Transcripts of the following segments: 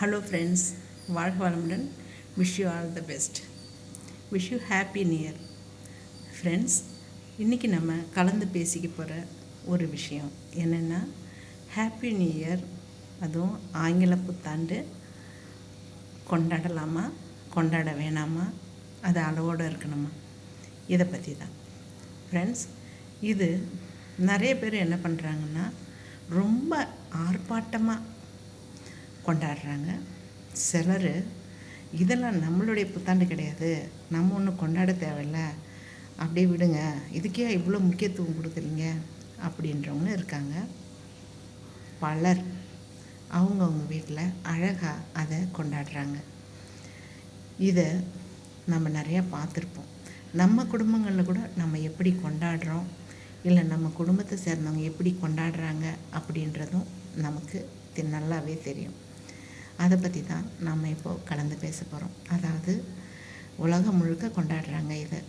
Hello friends வாழ்க வளமுடன் wish you all the best wish you happy new year friends இன்றைக்கி நம்ம கலந்து பேசிக்க போகிற ஒரு விஷயம் என்னென்னா ஹாப்பி நியூ இயர் அதுவும் ஆங்கில புத்தாண்டு. கொண்டாடலாமா? கொண்டாட வேணாமா? அது அளவோடு இருக்கணுமா? இதை பற்றி தான். ஃப்ரெண்ட்ஸ் இது நிறைய பேர் என்ன பண்ணுறாங்கன்னா ரொம்ப ஆர்ப்பாட்டமாக கொண்டாடுறாங்க. சிலர் இதெல்லாம் நம்மளுடைய புத்தாண்டு கிடையாது. நம்ம ஒன்றும் கொண்டாட தேவையில்ல. அப்படியே விடுங்க. இதுக்கே இவ்வளோ முக்கியத்துவம் கொடுக்குறீங்க. அப்படின்றவங்களும் இருக்காங்க. பலர் அவங்கவுங்க வீட்டில் அழகாக அதை கொண்டாடுறாங்க. இதை நம்ம நிறையா பார்த்துருப்போம். நம்ம குடும்பங்களில் கூட நம்ம எப்படி கொண்டாடுறோம்? இல்லை நம்ம குடும்பத்தை சேர்ந்தவங்க எப்படி கொண்டாடுறாங்க? அப்படின்றதும் நமக்கு நல்லாவே தெரியும். அதை பற்றி தான் நம்ம இப்போது கலந்து பேச போகிறோம் அதாவது உலகம் முழுக்க கொண்டாடுறாங்க இதை.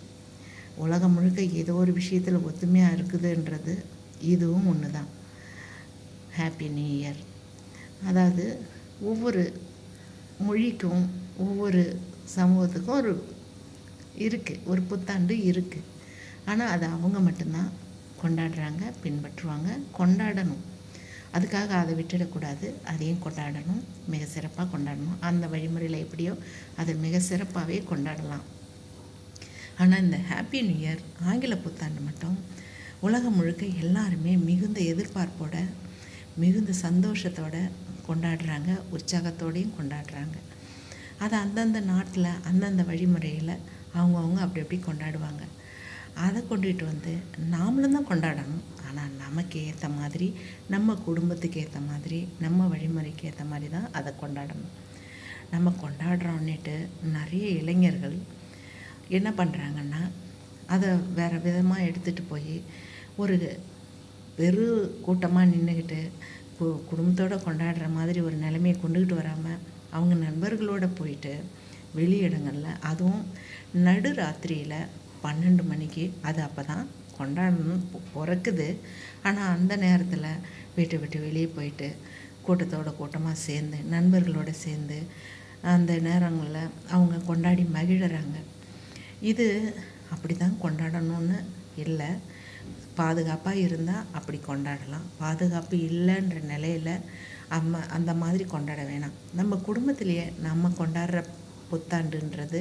உலகம் முழுக்க ஏதோ ஒரு விஷயத்தில் ஒத்துமையாக இருக்குதுன்றது இதுவும் ஒன்று தான். ஹாப்பி நியூ இயர் அதாவது ஒவ்வொரு மொழிக்கும் ஒவ்வொரு சமூகத்துக்கும் ஒரு இருக்குது ஒரு புத்தாண்டு இருக்குது ஆனால் அதை அவங்க மட்டும்தான் கொண்டாடுறாங்க பின்பற்றுவாங்க கொண்டாடணும். அதுக்காக அதை விட்டுடக்கூடாது. அதையும் கொண்டாடணும். மிக சிறப்பாக கொண்டாடணும். அந்த வழிமுறையில் எப்படியோ அதை மிக சிறப்பாகவே கொண்டாடலாம். ஆனால் இந்த ஹாப்பி நியூ இயர் ஆங்கில புத்தாண்டு மட்டும் உலகம் முழுக்க எல்லாருமே மிகுந்த எதிர்பார்ப்போட மிகுந்த சந்தோஷத்தோட கொண்டாடுறாங்க. உற்சாகத்தோடையும் கொண்டாடுறாங்க. அதை அந்தந்த நாட்டில் அந்தந்த வழிமுறையில் அவங்கவுங்க அப்படி அப்படி கொண்டாடுவாங்க. அதை கொண்டுகிட்டு வந்து நாமளும் தான் கொண்டாடணும். ஆனால் நமக்கு ஏற்ற மாதிரி நம்ம குடும்பத்துக்கு ஏற்ற மாதிரி நம்ம வழிமுறைக்கு ஏற்ற மாதிரி தான் அதை கொண்டாடணும். நம்ம கொண்டாடுறோன்னுட்டு நிறைய இளைஞர்கள் என்ன பண்ணுறாங்கன்னா அதை வேறு விதமாக எடுத்துகிட்டு போய் ஒரு வெறு கூட்டமாக நின்றுக்கிட்டு கு குடும்பத்தோடு கொண்டாடுற மாதிரி ஒரு நிலைமையை கொண்டுக்கிட்டு வராமல் அவங்க நண்பர்களோடு போயிட்டு வெளி இடங்களில் அதுவும் நடு ராத்திரியில் பன்னெண்டு மணிக்கு அது அப்போ தான் கொண்டாடணும் பிறக்குது. ஆனால் அந்த நேரத்தில் வீட்டை விட்டு வெளியே போயிட்டு கூட்டத்தோட கூட்டமாக சேர்ந்து நண்பர்களோடு சேர்ந்து அந்த நேரங்களில் அவங்க கொண்டாடி மகிழறாங்க. இது அப்படி தான் கொண்டாடணும்னு இல்லை. பாதுகாப்பாக இருந்தால் அப்படி கொண்டாடலாம். பாதுகாப்பு இல்லைன்ற நிலையில் அம்ம அந்த மாதிரி கொண்டாட வேணாம். நம்ம குடும்பத்திலேயே நம்ம கொண்டாடுற புத்தாண்டுன்றது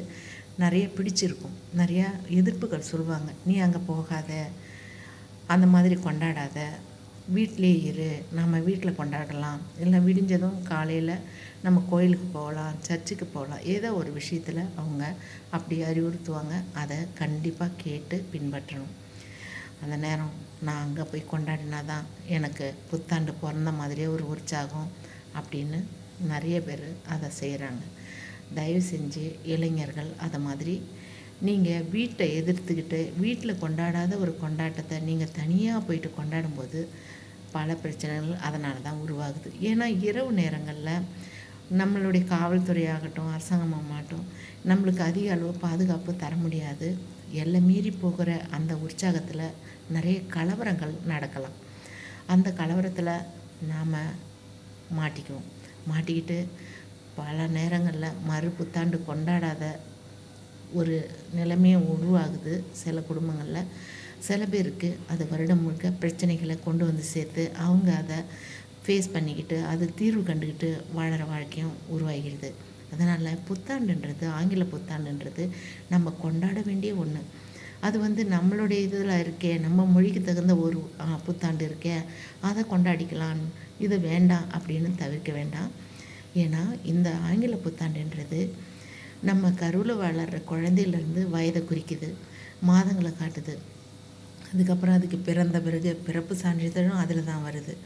நிறைய பிடிச்சிருக்கும். நிறையா எதிர்ப்புகள் சொல்லுவாங்க. நீ அங்கே போகாத. அந்த மாதிரி கொண்டாடாத. வீட்டிலே இரு. நம்ம வீட்டில் கொண்டாடலாம். இல்லை விடிஞ்சதும் காலையில் நம்ம கோயிலுக்கு போகலாம் சர்ச்சுக்கு போகலாம். ஏதோ ஒரு விஷயத்தில் அவங்க அப்படி அறிவுறுத்துவாங்க. அதை கண்டிப்பாக கேட்டு பின்பற்றணும். அந்த நேரம் நான் அங்கே போய் கொண்டாடினா தான் எனக்கு புத்தாண்டு பிறந்த மாதிரியே ஒரு உற்சாகம் அப்படின்னு நிறைய பேர் அதை செய்கிறாங்க தயவு செஞ்சு இளைஞர்கள் அதை மாதிரி நீங்கள் வீட்டை எதிர்த்துக்கிட்டு வீட்டில் கொண்டாடாத ஒரு கொண்டாட்டத்தை நீங்கள் தனியாக போயிட்டு கொண்டாடும்போது பல பிரச்சனைகள் அதனால தான் உருவாகுது. ஏன்னா இரவு நேரங்களில் நம்மளுடைய காவல்துறை ஆகட்டும் அரசாங்கமாகட்டும் நம்மளுக்கு அதிக அளவு பாதுகாப்பு தர முடியாது. எல்லை மீறி போகிற அந்த உற்சாகத்தில் நிறைய கலவரங்கள் நடக்கலாம். அந்த கலவரத்தில் நாம் மாட்டிக்குவோம். மாட்டிக்கிட்டு பல நேரங்களில் மறு புத்தாண்டு கொண்டாடாத ஒரு நிலைமையும் உருவாகுது சில குடும்பங்களில். சில பேருக்கு அது வருடம் முழுக்க பிரச்சனைகளை கொண்டு வந்து சேர்த்து அவங்க அதை ஃபேஸ் பண்ணிக்கிட்டு அது தீர்வு கண்டுக்கிட்டு வாழற வாழ்க்கையும் உருவாகிடுது அதனால் புத்தாண்டுன்றது ஆங்கில புத்தாண்டுன்றது நம்ம கொண்டாட வேண்டிய ஒன்று அது வந்து நம்மளுடைய இதில் இருக்கே நம்ம மொழிக்கு தகுந்த ஒரு புத்தாண்டு இருக்கே அதை கொண்டாடிக்கலாம் இது வேண்டாம் அப்படின்னு தவிர்க்க வேண்டாம். ஏன்னா இந்த ஆங்கில புத்தாண்டுன்றது நம்ம கருவில் வளர்கிற குழந்தையிலேருந்து வயதை குறிக்குது மாதங்களை காட்டுது. அதுக்கப்புறம் அதுக்கு பிறந்த பிறகு பிறப்பு சான்றிதழும் அதில் தான் வருது.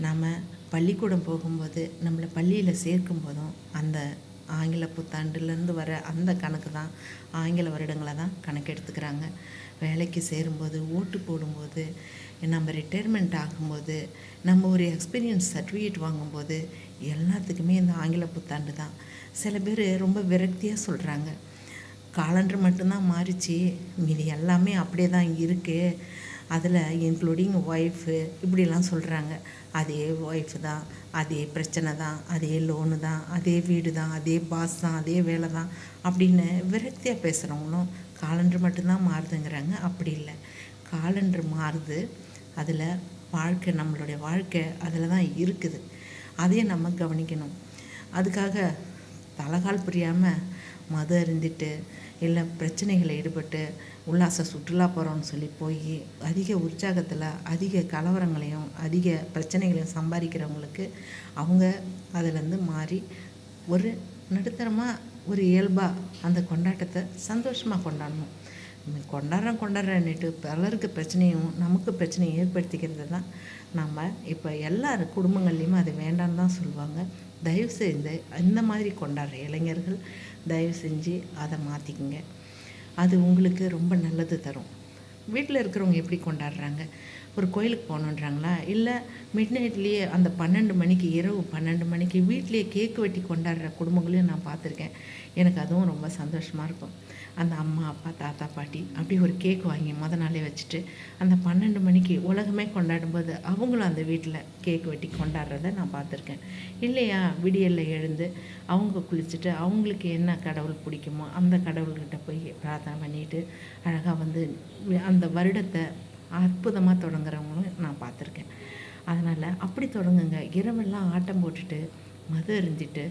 நாம் பள்ளிக்கூடம் போகும்போது நம்மளை பள்ளியில் சேர்க்கும் போதும் அந்த ஆங்கில புத்தாண்டுலேருந்து வர அந்த கணக்கு தான் ஆங்கில வருடங்களை தான் கணக்கு எடுத்துக்கிறாங்க வேலைக்கு சேரும்போது ஓட்டு போடும்போது நம்ம ரிட்டையர்மெண்ட் ஆகும்போது நம்ம ஒரு எக்ஸ்பீரியன்ஸ் சர்டிஃபிகேட் வாங்கும்போது எல்லாத்துக்குமே இந்த ஆங்கில புத்தாண்டு தான். சில பேர் ரொம்ப விரக்தியாக சொல்கிறாங்க காலண்டர் மட்டும்தான் மாறிச்சு. மீதி எல்லாமே அப்படியே தான் இருக்குது அதில் இன்க்ளூடிங் ஒய்ஃபு இப்படிலாம் சொல்கிறாங்க அதே ஒய்ஃப் தான் அதே பிரச்சனை தான் அதே லோனு தான் அதே வீடு தான் அதே பாஸ் தான் அதே வேலை தான் அப்படின்னு விரக்தியாக பேசுகிறவங்களும் காலண்டர் மட்டும்தான் மாறுதுங்கிறாங்க. அப்படி இல்லை. காலண்டர் மாறுது. அதில் வாழ்க்கை நம்மளுடைய வாழ்க்கை அதில் தான் இருக்குது. அதையும் நம்ம கவனிக்கணும். அதுக்காக தலகால் புரியாமல் மது அருந்திட்டு இல்லை பிரச்சனைகளில் ஈடுபட்டு உல்லாச சுற்றுலா போகிறோம்னு சொல்லி போய் அதிக உற்சாகத்தில் அதிக கலவரங்களையும் அதிக பிரச்சனைகளையும் சம்பாதிக்கிறவங்களுக்கு அவங்க அதிலேருந்து மாறி ஒரு நடுத்தரமாக ஒரு இயல்பாக அந்த கொண்டாட்டத்தை சந்தோஷமாக கொண்டாடணும். கொண்டாடுறோம் கொண்டாடுறேன்னுட்டு பலருக்கு பிரச்சனையும் நமக்கு பிரச்சனையும் ஏற்படுத்திக்கிறது தான். நம்ம இப்போ எல்லார் குடும்பங்கள்லேயுமே அது வேண்டான்னு தான் சொல்லுவாங்க. தயவு செய்து இந்த மாதிரி கொண்டாடுற இளைஞர்கள் தயவு செஞ்சு அதை மாற்றிக்குங்க அது உங்களுக்கு ரொம்ப நல்லது தரும். வீட்டில் இருக்கிறவங்க எப்படி கொண்டாடுறாங்க? ஒரு கோயிலுக்கு போகணுன்றாங்களா? இல்லை மிட் நைட்லேயே அந்த பன்னெண்டு மணிக்கு இரவு பன்னெண்டு மணிக்கு வீட்லேயே கேக்கு வெட்டி கொண்டாடுற குடும்பங்களையும் நான் பார்த்துருக்கேன். எனக்கு அதுவும் ரொம்ப சந்தோஷமாக இருக்கும். அந்த அம்மா அப்பா தாத்தா பாட்டி அப்படி ஒரு கேக் வாங்கி முத நாளே வச்சுட்டு அந்த பன்னெண்டு மணிக்கு உலகமே கொண்டாடும்போது அவங்களும் அந்த வீட்டில் கேக் வெட்டி கொண்டாடுறத நான் பார்த்துருக்கேன். இல்லையா? விடியலில் எழுந்து அவங்க குளிச்சுட்டு அவங்களுக்கு என்ன கடவுள் பிடிக்குமோ அந்த கடவுள்கிட்ட போய் பிரார்த்தனை பண்ணிட்டு அழகாக வந்து அந்த வருடத்தை அற்புதமாக தொடங்குறவங்களும் நான் பார்த்துருக்கேன். அதனால் அப்படி தொடங்குங்க. இரவெல்லாம் ஆட்டம் போட்டுட்டு மது எறிஞ்சிட்டு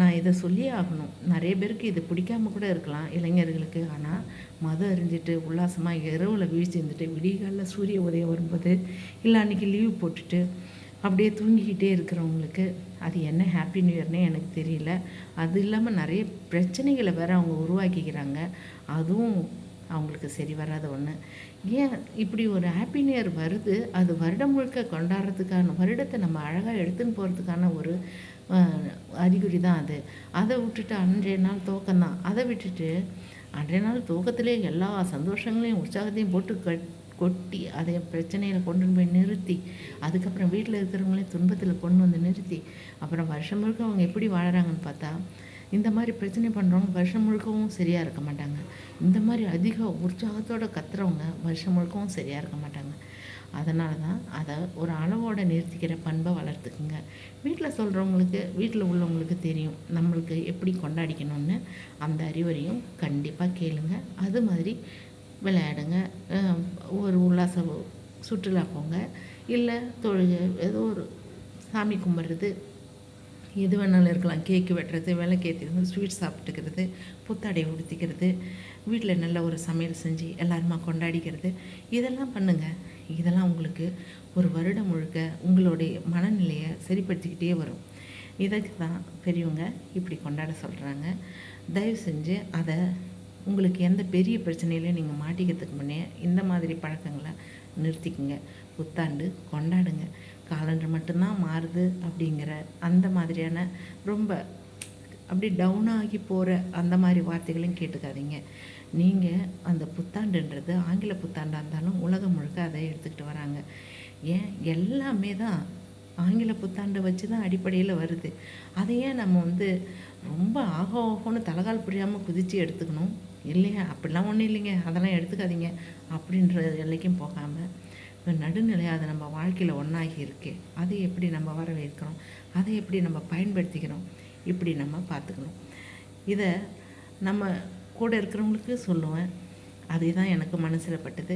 நான் இதை சொல்லியே ஆகணும். நிறைய பேருக்கு இது பிடிக்காம கூட இருக்கலாம் இளைஞர்களுக்கு. ஆனால் மது அறிஞ்சிட்டு உல்லாசமாக இரவில் வீழ்ச்சி இருந்துட்டு விடிகாலில் சூரிய உதயம் வரும்போது இல்லை அன்றைக்கி லீவ் போட்டுட்டு அப்படியே தூங்கிக்கிட்டே இருக்கிறவங்களுக்கு அது என்ன ஹாப்பி நியூ இயர்னே எனக்கு தெரியல. அது இல்லாமல் நிறைய பிரச்சனைகளை வேறு அவங்க உருவாக்கிக்கிறாங்க. அதுவும் அவங்களுக்கு சரி வராத ஒன்று ஏன் இப்படி ஒரு ஹாப்பி நியர் வருது அது வருடம் முழுக்க கொண்டாடுறதுக்கான வருடத்தை நம்ம அழகாக எடுத்துன்னு போகிறதுக்கான ஒரு அறிகுறி தான் அது. அதை விட்டுட்டு அன்றைய நாள் தோக்கம்தான் அதை விட்டுட்டு அன்றைய நாள் தோக்கத்திலே எல்லா சந்தோஷங்களையும் உற்சாகத்தையும் போட்டு கட் கொட்டி அதை பிரச்சனையில் கொண்டு போய் நிறுத்தி அதுக்கப்புறம் வீட்டில் இருக்கிறவங்களையும் துன்பத்தில் கொண்டு வந்து நிறுத்தி அப்புறம் வருஷம் முழுக்க அவங்க எப்படி வாழறாங்கன்னு பார்த்தா இந்த மாதிரி பிரச்சனை பண்ணுறவங்க வருஷம் முழுக்கவும் சரியாக இருக்க மாட்டாங்க. இந்த மாதிரி அதிக உற்சாகத்தோடு கத்துறவங்க வருஷம் முழுக்கவும் சரியாக இருக்க மாட்டாங்க. அதனால தான் அதை ஒரு அளவோடு நிறுத்திக்கிற பண்பை வளர்த்துக்குங்க. வீட்டில் சொல்கிறவங்களுக்கு வீட்டில் உள்ளவங்களுக்கு தெரியும் நம்மளுக்கு எப்படி கொண்டாடிக்கணும்னு. அந்த அறிவுரையும் கண்டிப்பாக கேளுங்க. அது மாதிரி விளையாடுங்க. ஒரு உல்லாச சுற்றுலா போங்க. இல்லை தொழுகை ஏதோ ஒரு சாமி கும்பிட்றது எது வேணாலும் இருக்கலாம். கேக்கு வெட்டுறது விளக்கேற்றிக்கிறது ஸ்வீட் சாப்பிட்டுக்கிறது புத்தாடை உடுத்திக்கிறது வீட்டில் நல்ல ஒரு சமையல் செஞ்சு எல்லாருமா கொண்டாடிக்கிறது இதெல்லாம் பண்ணுங்கள் இதெல்லாம் உங்களுக்கு ஒரு வருடம் முழுக்க உங்களுடைய மனநிலையை சரிப்படுத்திக்கிட்டே வரும். இதுக்கு தான் பெரியவங்க இப்படி கொண்டாட சொல்கிறாங்க தயவு செஞ்சு அதை உங்களுக்கு எந்த பெரிய பிரச்சனையிலையும் நீங்கள் மாட்டிக்கிறதுக்கு முன்னே இந்த மாதிரி பழக்கங்களை நிறுத்திக்குங்க. புத்தாண்டு கொண்டாடுங்க. காலண்டர் மட்டும்தான் மாறுது அப்படிங்கிற அந்த மாதிரியான ரொம்ப அப்படி டவுன் ஆகி போகிற அந்த மாதிரி வார்த்தைகளையும் கேட்டுக்காதீங்க. நீங்கள் அந்த புத்தாண்டுன்றது ஆங்கில புத்தாண்டாக இருந்தாலும் உலகம் முழுக்க அதை எடுத்துக்கிட்டு வராங்க. ஏன்? எல்லாமே தான் ஆங்கில புத்தாண்டை வச்சு தான் அடிப்படையில் வருது. அதையே நம்ம வந்து ரொம்ப ஆகோ ஆகோன்னு தலகால் புரியாமல் குதித்து எடுத்துக்கணும்? இல்லையா? அப்படிலாம் ஒன்றும் இல்லைங்க. அதெல்லாம் எடுத்துக்காதீங்க. அப்படின்ற எல்லைக்கும் போகாமல் நடுநிலையாக அது நம்ம வாழ்க்கையில் ஒன்றாகி இருக்கே. அதை எப்படி நம்ம வரவேற்கிறோம்? அதை எப்படி நம்ம பயன்படுத்திக்கிறோம்? இப்படி நம்ம பார்த்துக்கணும். இதை நம்ம கூட இருக்கிறவங்களுக்கு சொல்லுவேன். அதே தான் எனக்கு மனசில் பட்டது.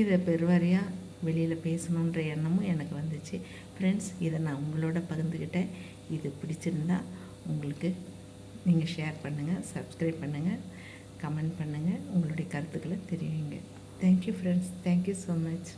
இதை பெருவாரியாக வெளியில் பேசணுன்ற எண்ணமும் எனக்கு வந்துச்சு. ஃப்ரெண்ட்ஸ் இதை நான் உங்களோட பகிர்ந்துக்கிட்டேன் இது பிடிச்சிருந்தா உங்களுக்கு நீங்கள் ஷேர் பண்ணுங்கள் சப்ஸ்கிரைப் பண்ணுங்கள் கமெண்ட் பண்ணுங்கள் உங்களுடைய கருத்துக்களை தெரிவிங்க. Thank you friends thank you so much